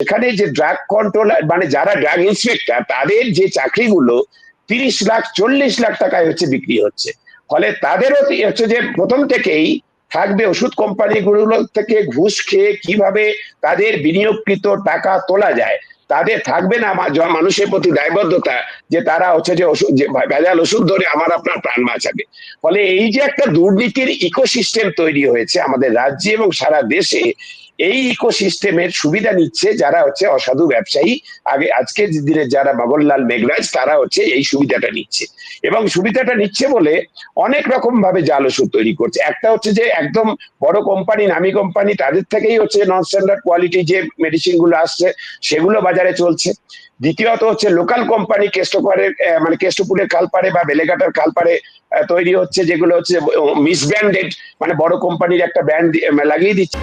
এখানে যে drug control মানে যারা ড্রাগ ইন্সপেক্টর তাদের যে চাকরিগুলো তিরিশ লাখ, চল্লিশ লাখ টাকায় হচ্ছে বিক্রি হচ্ছে। ফলে তাদেরও হচ্ছে যে প্রথম থেকেই থাকবে ওষুধ কোম্পানিগুলো থেকে ঘুষ খেয়ে কীভাবে তাদের বিনিয়োগকৃত টাকা তোলা যায়। তাদের থাকবে না মানুষের প্রতি দায়বদ্ধতা যে তারা হচ্ছে যে ওষুধ ভেজাল ওষুধ ধরে আমার আপনার প্রাণ বাঁচাবে। ফলে এই যে একটা দুর্নীতির ইকোসিস্টেম তৈরি হয়েছে আমাদের রাজ্যে এবং সারা দেশে এই ইকোসিস্টেমের সুবিধা নিচ্ছে যারা হচ্ছে অসাধু ব্যবসায়ী। আগে আজকের দিনে যারা বাবরলাল মেঘরাজ তারা হচ্ছে এই সুবিধাটা নিচ্ছে। এবং সুবিধাটা নিচ্ছে বলে অনেক রকম ভাবে জাল ওষুধ তৈরি করছে। একটা হচ্ছে যে একদম বড় কোম্পানি, নামি কোম্পানি, তাদের থেকেই হচ্ছে নন স্ট্যান্ডার্ড কোয়ালিটি যে মেডিসিনগুলো আসছে, সেগুলো বাজারে চলছে। দ্বিতীয়ত হচ্ছে লোকাল কোম্পানি কেষ্টপাড়ের মানে কেষ্টপুরের কালপাড়ে বা বেলেঘাটার কালপাড়ে তৈরি হচ্ছে, যেগুলো হচ্ছে মিসব্র্যান্ডেড মানে বড় কোম্পানির একটা ব্র্যান্ড লাগিয়ে দিচ্ছে।